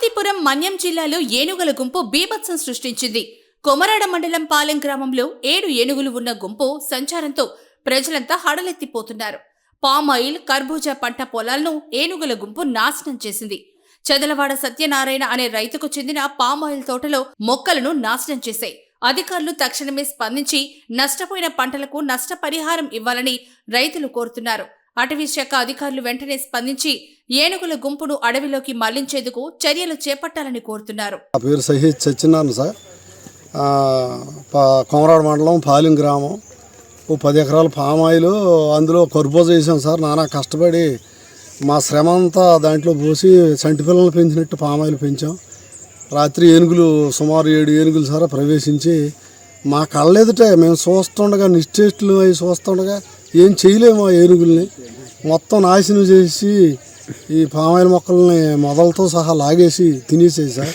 పార్వతీపురం మన్యం జిల్లాలో ఏనుగుల గుంపు బీభత్సం సృష్టించింది. కొమరాడ మండలం పాలెం గ్రామంలో ఏడు ఏనుగులు ఉన్న గుంపు సంచారంతో ప్రజలంతా హడలెత్తిపోతున్నారు. పామాయిల్ కర్బూజా పంట పొలాలను ఏనుగుల గుంపు నాశనం చేసింది. చదలవాడ సత్యనారాయణ అనే రైతుకు చెందిన పామాయిల్ తోటలో మొక్కలను నాశనం చేశాయి. అధికారులు తక్షణమే స్పందించి నష్టపోయిన పంటలకు నష్టపరిహారం ఇవ్వాలని రైతులు కోరుతున్నారు. అటవీ శాఖ అధికారులు వెంటనే స్పందించి ఏనుగుల గుంపును అడవిలోకి మళ్ళించేందుకు చర్యలు చేపట్టాలని కోరుతున్నారు. నా పేరు సహీద్ సత్యనారాయణ సార్. కొమరాడు మండలం పాలెం గ్రామం. ఓ పది ఎకరాల పామాయిలు అందులో కర్బూజ వేసాం సార్. నానా కష్టపడి మా శ్రమ అంతా దాంట్లో పోసి చంటి పిల్లలు పెంచినట్టు పామాయిలు పెంచాం. రాత్రి ఏనుగులు సుమారు ఏడు ఏనుగులు సార్ ప్రవేశించి మా కళ్ళెదుటే మేము చూస్తుండగా నిశ్చేష్టులు అవి చూస్తుండగా ఏం చేయలేము ఆ ఏనుగుల్ని. మొత్తం నాశనం చేసి ఈ పామాయిల్ మొక్కల్ని మొదలతో సహా లాగేసి తినేసేసా సార్.